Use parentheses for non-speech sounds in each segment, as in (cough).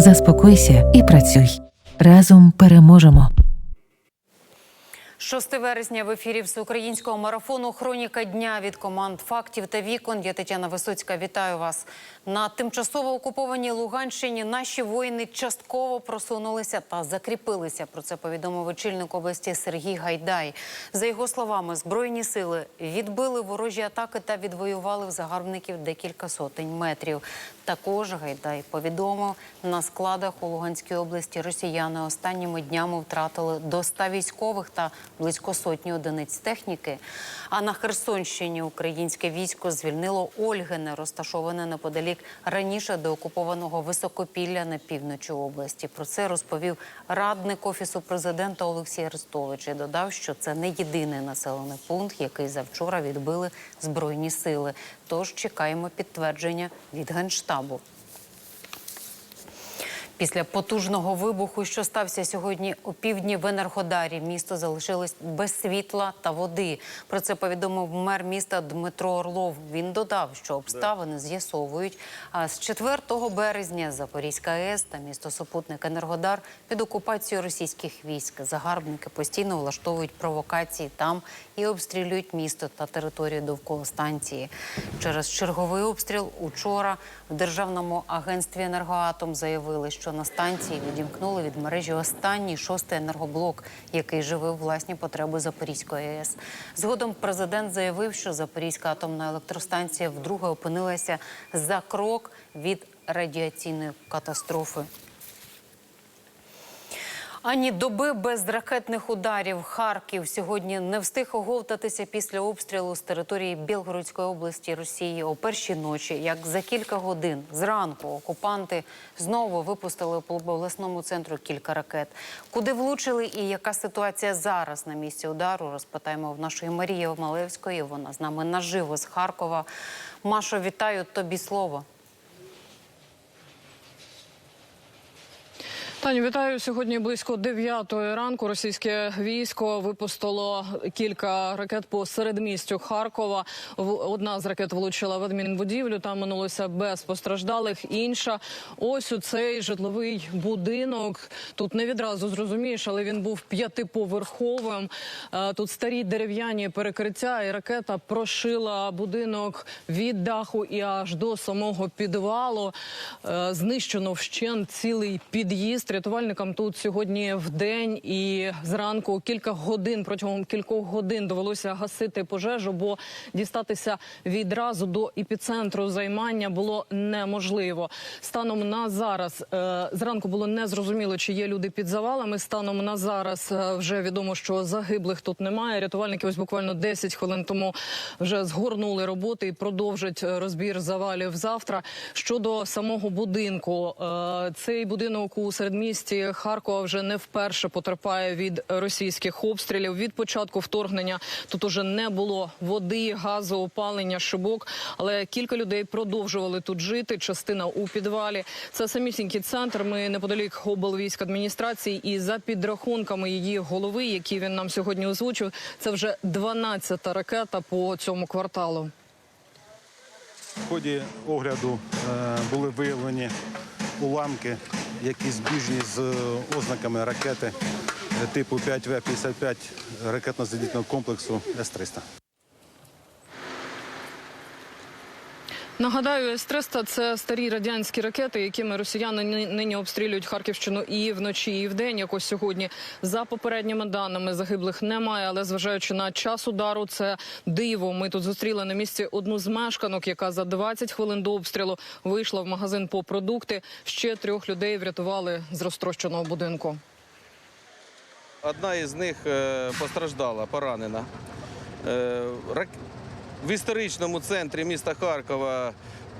Заспокойся і працюй. Разом переможемо. 6 вересня в ефірі всеукраїнського марафону Хроніка дня від команд фактів та вікон. Я Тетяна Висоцька. Вітаю вас на тимчасово окупованій Луганщині. Наші воїни частково просунулися та закріпилися. Про це повідомив очільник області Сергій Гайдай. За його словами, збройні сили відбили ворожі атаки та відвоювали в загарбників декілька сотень метрів. Також Гайдай повідомив, на складах у Луганській області росіяни останніми днями втратили до 100 військових та близько сотні одиниць техніки. А на Херсонщині українське військо звільнило Ольгине, розташоване неподалік раніше деокупованого високопілля на півночі області. Про це розповів радник офісу президента Олексій Арестович і додав, що це не єдиний населений пункт, який завчора відбили збройні сили. Тож чекаємо підтвердження від генштабу. Після потужного вибуху, що стався сьогодні у півдні в Енергодарі, місто залишилось без світла та води. Про це повідомив мер міста Дмитро Орлов. Він додав, що обставини з'ясовують. А з 4 березня Запорізька АЕС та місто Супутник Енергодар під окупацією російських військ. Загарбники постійно влаштовують провокації там і обстрілюють місто та територію довкола станції. Через черговий обстріл учора в державному агентстві енергоатом заявили, що на станції відімкнули від мережі останній шостий енергоблок, який живив власні потреби Запорізької АЕС. Згодом президент заявив, що Запорізька атомна електростанція вдруге опинилася за крок від радіаційної катастрофи. Ані доби без ракетних ударів Харків сьогодні не встиг оговтатися після обстрілу з території Білгородської області Росії о першій ночі. Як за кілька годин зранку окупанти знову випустили по обласному центру кілька ракет. Куди влучили і яка ситуація зараз на місці удару? Розпитаємо в нашої Марії Малевської. Вона з нами наживо з Харкова. Машо, вітаю тобі слово. Таню, вітаю сьогодні. Близько 9 ранку. Російське військо випустило кілька ракет по середмістю Харкова. Одна з ракет влучила в адмінбудівлю. Там минулося без постраждалих. Інша ось у цей житловий будинок. Тут не відразу зрозумієш, але він був п'ятиповерховим. Е, Тут старі дерев'яні перекриття, і ракета прошила будинок від даху і аж до самого підвалу. Е, Знищено вщент цілий під'їзд. Рятувальникам тут сьогодні в день і зранку кілька годин протягом кількох годин довелося гасити пожежу, бо дістатися відразу до епіцентру займання було неможливо. Станом на зараз е, зранку було незрозуміло, чи є люди під завалами. Станом на зараз е, вже відомо, що загиблих тут немає. Рятувальники ось буквально 10 хвилин тому вже згорнули роботи і продовжать е, розбір завалів завтра. Щодо самого будинку, цей будинок у середмісті Харкова вже не вперше потерпає від російських обстрілів. Від початку вторгнення тут уже не було води, газу, опалення, шибок. Але кілька людей продовжували тут жити. Частина у підвалі. Це самісінький центр. Ми неподалік облвійськ адміністрації. І за підрахунками її голови, які він нам сьогодні озвучив, це вже 12-та ракета по цьому кварталу. В ході огляду е, були виявлені уламки, які збіжні з е, ознаками ракети е, типу 5В-55 ракетно-зенітного комплексу С-300. Нагадаю, С-300 – це старі радянські ракети, якими росіяни ни- нині обстрілюють Харківщину і вночі, і вдень. Якось сьогодні за попередніми даними загиблих немає. Але зважаючи на час удару, це диво. Ми тут зустріли на місці одну з мешканок, яка за 20 хвилин до обстрілу вийшла в магазин по продукти. Ще трьох людей врятували з розтрощеного будинку. Одна із них е, постраждала, поранена. В історичному центрі міста Харкова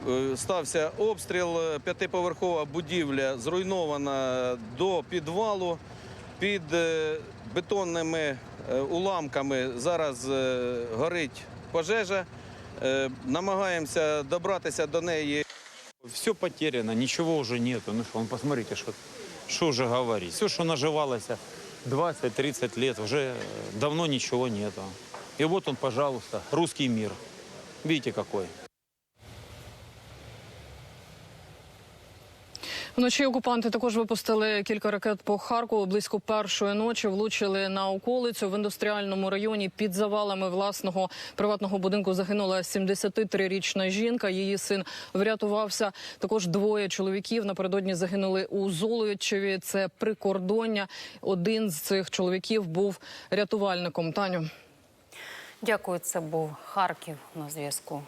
е, стався обстріл. Е, П'ятиповерхова будівля зруйнована до підвалу. Під е, бетонними уламками зараз горить пожежа. Намагаємося добратися до неї. Все потеряно, ничего уже нету. Ну вон посмотрите, что, что уже говорить. Все, что наживалось 20-30 лет, уже э, давно ничего нету. И вот он, пожалуйста, русский мир. Видите, какой. Вночі окупанти також випустили кілька ракет по Харкову. Близько першої ночі влучили на околицю в індустріальному районі. Під завалами власного приватного будинку загинула 73-річна жінка. Її син врятувався. Також двоє чоловіків напередодні загинули у Золочеві. Це прикордоння. Один з цих чоловіків був рятувальником. Таню. Дякую, це був Харків на зв'язку.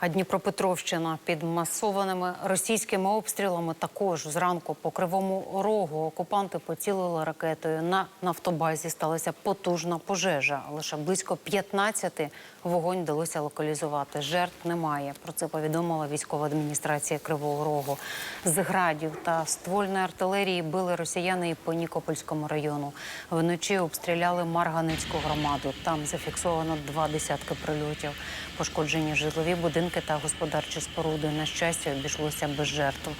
А Дніпропетровщина під масованими російськими обстрілами також зранку по кривому рогу окупанти поцілили ракетою. На нафтобазі сталася потужна пожежа. Лише близько 15 вогонь вдалося локалізувати. Жертв немає. Про це повідомила військова адміністрація Кривого Рогу. З градів та ствольної артилерії били росіяни і по Нікопольському району. Вночі обстріляли Марганецьку громаду. Там зафіксовано два десятки прильотів. Пошкоджені житлові будинки та господарчі споруди. На щастя, обійшлося без жертв.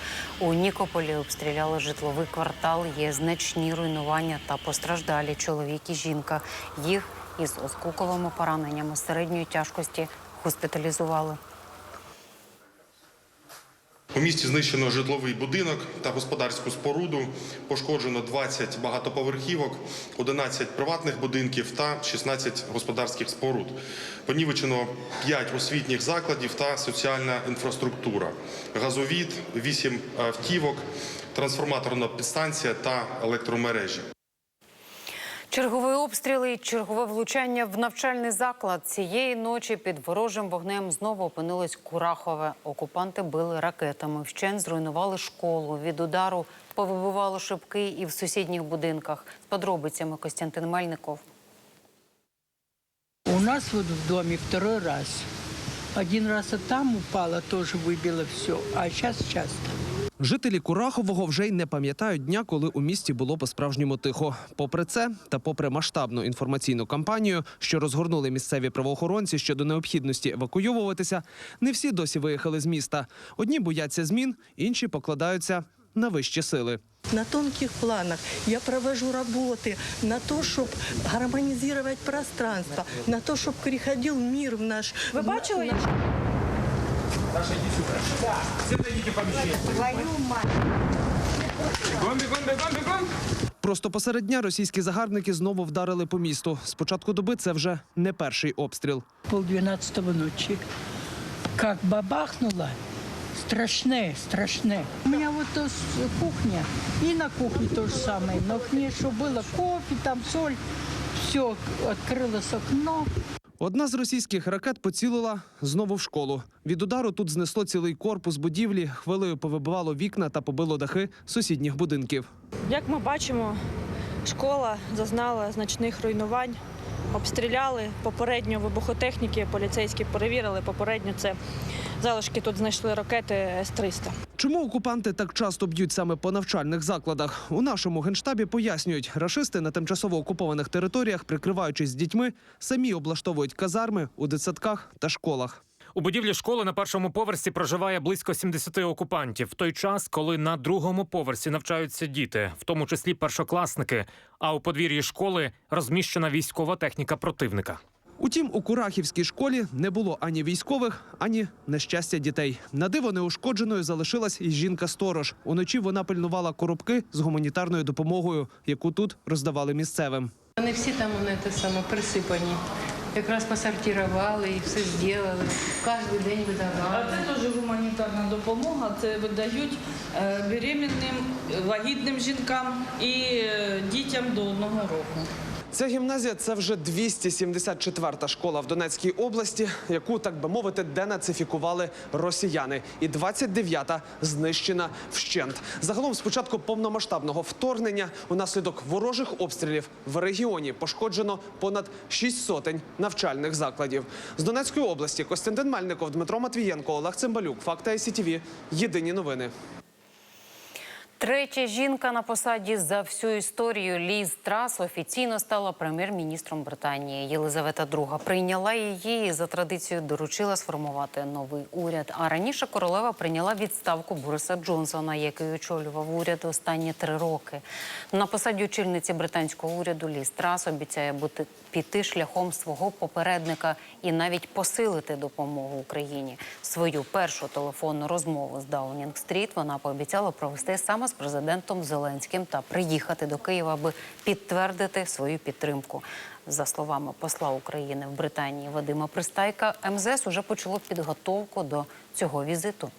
У Нікополі обстріляли житловий квартал. Є значні руйнування та постраждалі чоловік і жінка. Їх із оскуковими пораненнями середньої тяжкості госпіталізували. У місті знищено житловий будинок та господарську споруду. Пошкоджено 20 багатоповерхівок, 11 приватних будинків та 16 господарських споруд. Понівечено 5 освітніх закладів та соціальна інфраструктура, газовід, 8 автівок, трансформаторна підстанція та електромережі. Черговий обстріл і чергове влучання в навчальний заклад. Цієї ночі під ворожим вогнем знову опинилось Курахове. Окупанти били ракетами. Вщен зруйнували школу. Від удару повибивало шибки і в сусідніх будинках. З подробицями Костянтин Мельников. У нас вот в доме второй раз. Один раз там упала, тоже выбило все, а сейчас часто. Жителі Курахового вже й не пам'ятають дня, коли у місті було по-справжньому тихо. Попри це, та попри масштабну інформаційну кампанію, що розгорнули місцеві правоохоронці щодо необхідності евакуйовуватися, не всі досі виїхали з міста. Одні бояться змін, інші покладаються на вищі сили. На тонких планах я провожу работы на то, чтобы гармонизировать пространство, на то, чтобы приходил мир в наш... Вы бачили? Просто посеред дня російські загарбники знову вдарили по місту. З початку доби це вже не перший обстріл. Полдвенадцатого ночи. Как бабахнуло, страшне, страшне. У меня вот кухня, и на кухне то же самое. На окне что было, кофе, там соль, все, открылось окно. Одна з російських ракет поцілила знову в школу. Від удару тут знесло цілий корпус будівлі, хвилею повибивало вікна та побило дахи сусідніх будинків. Як ми бачимо, школа зазнала значних руйнувань. Обстріляли попередньо вибухотехніки, поліцейські перевірили. Попередньо це залишки тут знайшли ракети С-300. Чому окупанти так часто б'ють саме по навчальних закладах? У нашому генштабі пояснюють, рашисти на тимчасово окупованих територіях, прикриваючись дітьми, самі облаштовують казарми у дитсадках та школах. У будівлі школи на першому поверсі проживає близько 70 окупантів. В той час, коли на другому поверсі навчаються діти, в тому числі першокласники. А у подвір'ї школи розміщена військова техніка противника. Утім, у Курахівській школі не було ані військових, ані нещастя дітей. На диво неушкодженою залишилась і жінка-сторож. Уночі вона пильнувала коробки з гуманітарною допомогою, яку тут роздавали місцевим. Вони всі там вони те саме присипані. Якраз посортували і все зробили. Кожен день видавали. А це теж гуманітарна допомога. Це видають е, беременним, вагітним жінкам і е, дітям до одного року. Ця гімназія це вже 274-та школа в Донецькій області, яку, так би мовити, денацифікували росіяни. І 29-та знищена вщент. Загалом, з початку повномасштабного вторгнення, унаслідок ворожих обстрілів в регіоні пошкоджено понад 6 сотень навчальних закладів. З Донецької області Костянтин Мельников, Дмитро Матвієнко, Олег Цимбалюк. Факти ICTV. Єдині новини. Третя жінка на посаді за всю історію Ліз Трас офіційно стала прем'єр-міністром Британії. Єлизавета II прийняла її і за традицією доручила сформувати новий уряд. А раніше королева прийняла відставку Бориса Джонсона, який очолював уряд останні три роки. На посаді очільниці британського уряду Ліз Трас обіцяє бути піти шляхом свого попередника і навіть посилити допомогу Україні. Свою першу телефонну розмову з Даунінг-стріт вона пообіцяла провести саме з президентом Зеленським та приїхати до Києва, аби підтвердити свою підтримку. За словами посла України в Британії Вадима Пристайка, МЗС уже почало підготовку до цього візиту.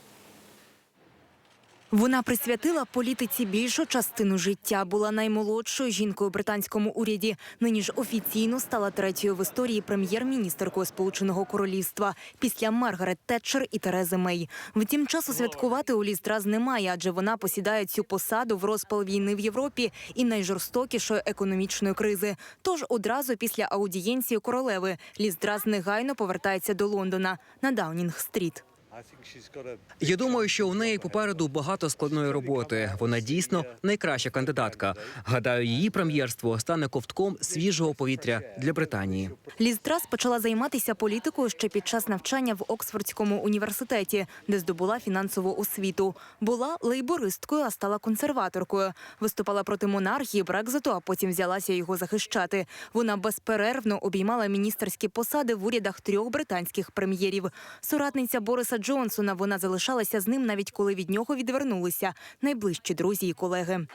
Вона присвятила політиці більшу частину життя. Була наймолодшою жінкою у британському уряді. Нині ж офіційно стала третьою в історії прем'єр-міністеркою Сполученого Королівства після Маргарет Тетчер і Терези Мей. Втім, часу святкувати у Ліз Трас немає, адже вона посідає цю посаду в розпал війни в Європі і найжорстокішої економічної кризи. Тож одразу після аудієнції королеви Ліз негайно повертається до Лондона на Даунінг-стріт. Я думаю, що у неї попереду багато складної роботи. Вона дійсно найкраща кандидатка. Гадаю, її прем'єрство стане ковтком свіжого повітря для Британії. Ліз Трас почала займатися політикою ще під час навчання в Оксфордському університеті, де здобула фінансову освіту. Була лейбористкою, а стала консерваторкою. Виступала проти монархії, Брекзиту, а потім взялася його захищати. Вона безперервно обіймала міністерські посади в урядах трьох британських прем'єрів. Соратниця Бориса Джонсона. Вона залишалася з ним навіть коли від нього відвернулися найближчі друзі і колеги.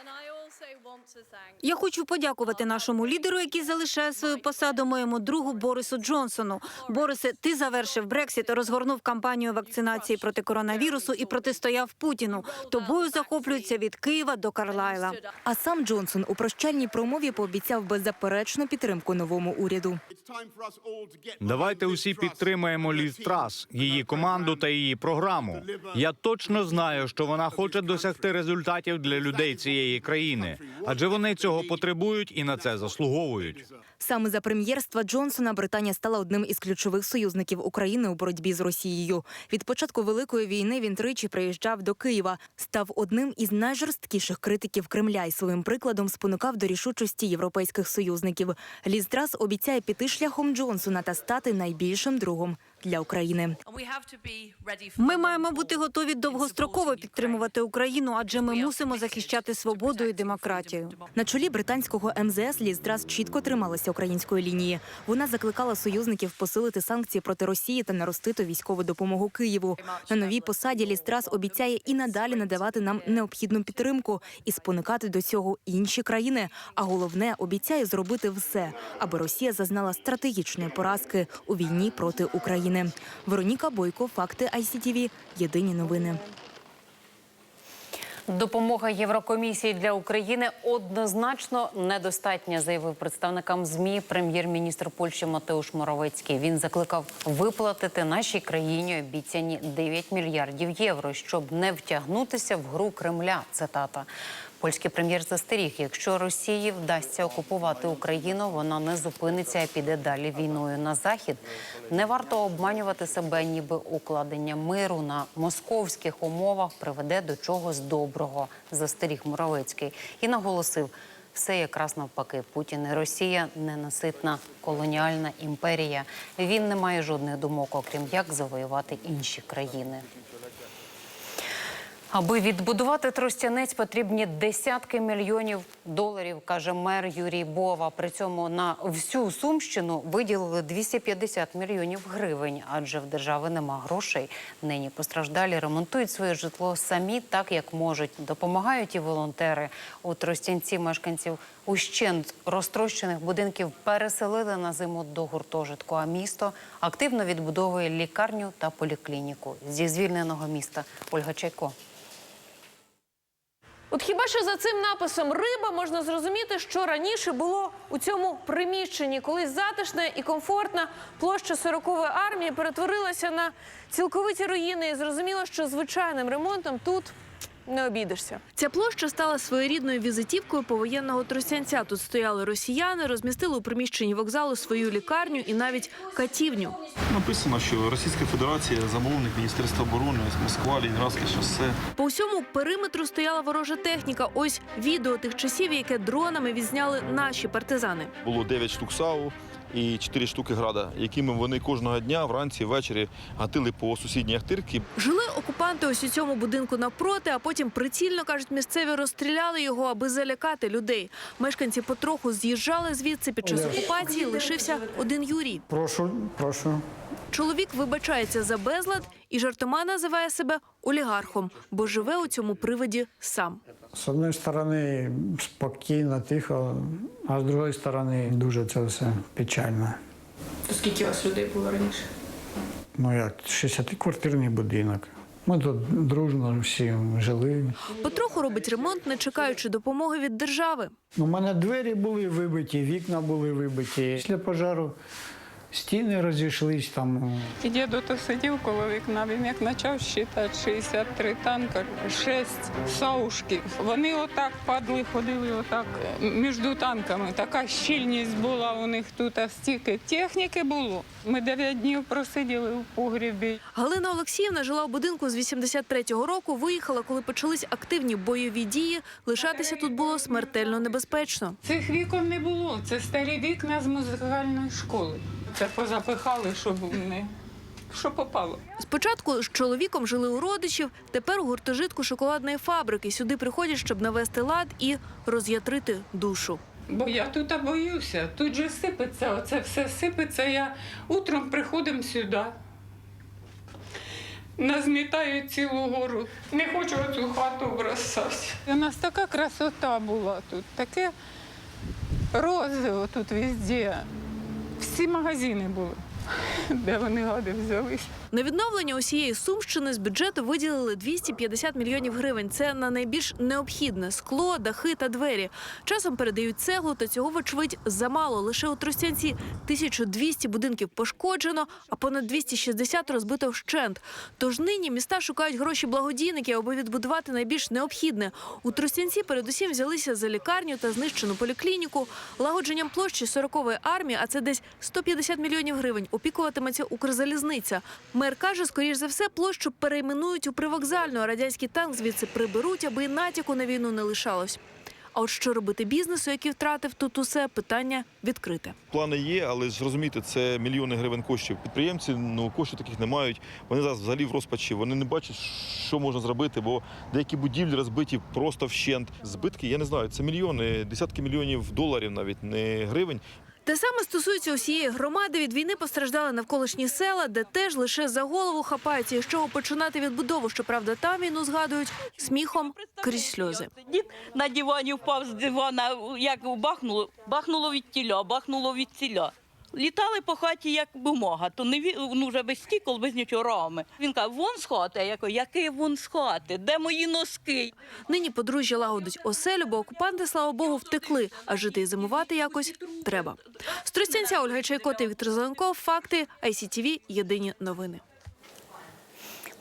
Я хочу подякувати нашому лідеру, який залишає свою посаду моєму другу Борису Джонсону. Борисе, ти завершив Брексіт, розгорнув кампанію вакцинації проти коронавірусу і протистояв Путіну. Тобою захоплюються від Києва до Карлайла. А сам Джонсон у прощальній промові пообіцяв беззаперечну підтримку новому уряду. Давайте усі підтримаємо Ліз Трас, її команду та її програму. Я точно знаю, що вона хоче досягти результатів для людей цієї країни, адже вони цього потребують і на це заслуговують. Саме за прем'єрства Джонсона Британія стала одним із ключових союзників України у боротьбі з Росією. Від початку великої війни він тричі приїжджав до Києва, став одним із найжорсткіших критиків Кремля і своїм прикладом спонукав до рішучості європейських союзників. Ліз Трас обіцяє піти шляхом Джонсона та стати найбільшим другом для України. Ми маємо бути готові довгостроково підтримувати Україну, адже ми мусимо захищати свободу і демократію. На чолі британського МЗС Ліз Трас чітко трималася української лінії. Вона закликала союзників посилити санкції проти Росії та наростити військову допомогу Києву. На новій посаді Ліз Трас обіцяє і надалі надавати нам необхідну підтримку і спонукати до цього інші країни. А головне обіцяє зробити все, аби Росія зазнала стратегічної поразки у війні проти України. Вероніка Бойко, факти ICTV, Єдині новини. Допомога Єврокомісії для України однозначно недостатня, заявив представникам змі прем'єр-міністр Польщі Матеуш Моровецький. Він закликав виплатити нашій країні обіцяні 9 мільярдів євро, щоб не втягнутися в гру Кремля. Цитата. Польський прем'єр застеріг, якщо Росії вдасться окупувати Україну, вона не зупиниться, а піде далі війною на захід. Не варто обманювати себе, ніби укладення миру на московських умовах приведе до чогось доброго. Застеріг Муравецький і наголосив. Все якраз навпаки, Путін і Росія ненаситна колоніальна імперія. Він не має жодних думок, окрім як завоювати інші країни. Аби відбудувати Тростянець, потрібні десятки мільйонів доларів, каже мер Юрій Бова. При цьому на всю Сумщину виділили 250 мільйонів гривень, адже в держави нема грошей. Нині постраждалі ремонтують своє житло самі так, як можуть. Допомагають і волонтери. У Тростянці мешканців ущент розтрощених будинків переселили на зиму до гуртожитку. А місто активно відбудовує лікарню та поліклініку. Зі звільненого міста Ольга Чайко. От хіба що за цим написом риба можна зрозуміти, що раніше було у цьому приміщенні, коли затишна і комфортна площа 40-ї армії перетворилася на цілковиті руїни. І зрозуміло, що звичайним ремонтом тут не обійдешся. Ця площа стала своєрідною візитівкою повоєнного тростянця. Тут стояли росіяни, розмістили у приміщенні вокзалу свою лікарню і навіть катівню. Написано, що Російська Федерація замовник Міністерства оборони, Москва, Лінінградське шосе. По всьому периметру стояла ворожа техніка. Ось відео тих часів, яке дронами відзняли наші партизани. Було 9 штук САУ і 4 штуки града, якими вони кожного дня вранці ввечері гатили по сусідній Ахтирці. Жили окупанти ось у цьому будинку навпроти, а потім прицільно кажуть, місцеві розстріляли його, аби залякати людей. Мешканці потроху з'їжджали звідси. Під час окупації лишився один Юрій. Прошу, прошу. Чоловік вибачається за безлад і жартома називає себе олігархом, бо живе у цьому приводі сам. З однієї сторони спокійно, тихо, а з другої сторони дуже це все печально. То скільки у вас людей було раніше? Ну як 60-квартирний будинок. Ми тут дружно всі жили. Потроху робить ремонт, не чекаючи допомоги від держави. У мене двері були вибиті, вікна були вибиті. Після пожару стіни розійшлись там. І діду то сидів коло вікна, він як почав щитати 63 танка, 6 саушків. Вони отак падли, ходили отак е, між танками. Така щільність була у них тут, а стільки техніки було. Ми 9 днів просиділи у погрібі. Галина Олексіївна жила в будинку з 83-го року. Виїхала, коли почались активні бойові дії. Лишатися тут було смертельно небезпечно. Цих вікон не було. Це старі вікна з музикальної школи. Це позапихали, щоб не що попало. Спочатку з чоловіком жили у родичів, тепер у гуртожитку шоколадної фабрики. Сюди приходять, щоб навести лад і роз'ятрити душу. Бо я тут боюся. Тут же сипеться, оце все сипеться. Я утром приходимо сюди. Назмітаю цілу гору. Не хочу цю хату бросати. У нас така красота була тут, таке рози тут везде. Всі магазини були, (laughs) де вони гади взялись. На відновлення усієї сумщини з бюджету виділили 250 мільйонів гривень. Це на найбільш необхідне скло, дахи та двері. Часом передають цеглу, та цього вочевидь замало. Лише у Тростянці 1200 будинків пошкоджено, а понад 260 розбито вщент. Тож нині міста шукають гроші благодійників, аби відбудувати найбільш необхідне. У Тростянці передусім взялися за лікарню та знищену поліклініку. Лагодженням площі 40-ї армії, а це десь 150 мільйонів гривень, опікуватиметься Укрзалізниця. Мер каже, скоріш за все, площу перейменують у привокзальну, а радянський танк звідси приберуть, аби натяку на війну не лишалось. А от що робити бізнесу, який втратив тут усе, питання відкрите. Плани є, але ж розумієте, це мільйони гривень коштів. Підприємці ну коштів таких не мають. Вони зараз взагалі в розпачі. Вони не бачать, що можна зробити, бо деякі будівлі розбиті просто вщент. Збитки, я не знаю, це мільйони, десятки мільйонів доларів, навіть не гривень. Те саме стосується усієї громади. Від війни постраждали навколишні села, де теж лише за голову хапаються. І з чого починати відбудову. Щоправда, там війну згадують сміхом крізь сльози. Дід на дивані впав з дивана, як бахнуло, бахнуло від тіля, бахнуло від ціля. Літали по хаті як бумага, то не ві- ну, вже без стікол, без нічого рами. Він каже, вон з хати. Я кажу, який вон з хати? Де мої носки? Нині подружжя лагодить оселю, бо окупанти, слава Богу, втекли, а жити і зимувати якось треба. З Тростянця Ольга Чайко та Віктор Зеленков. Факти ICTV. Єдині новини.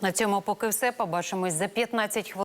На цьому поки все. Побачимось за 15 хвилин.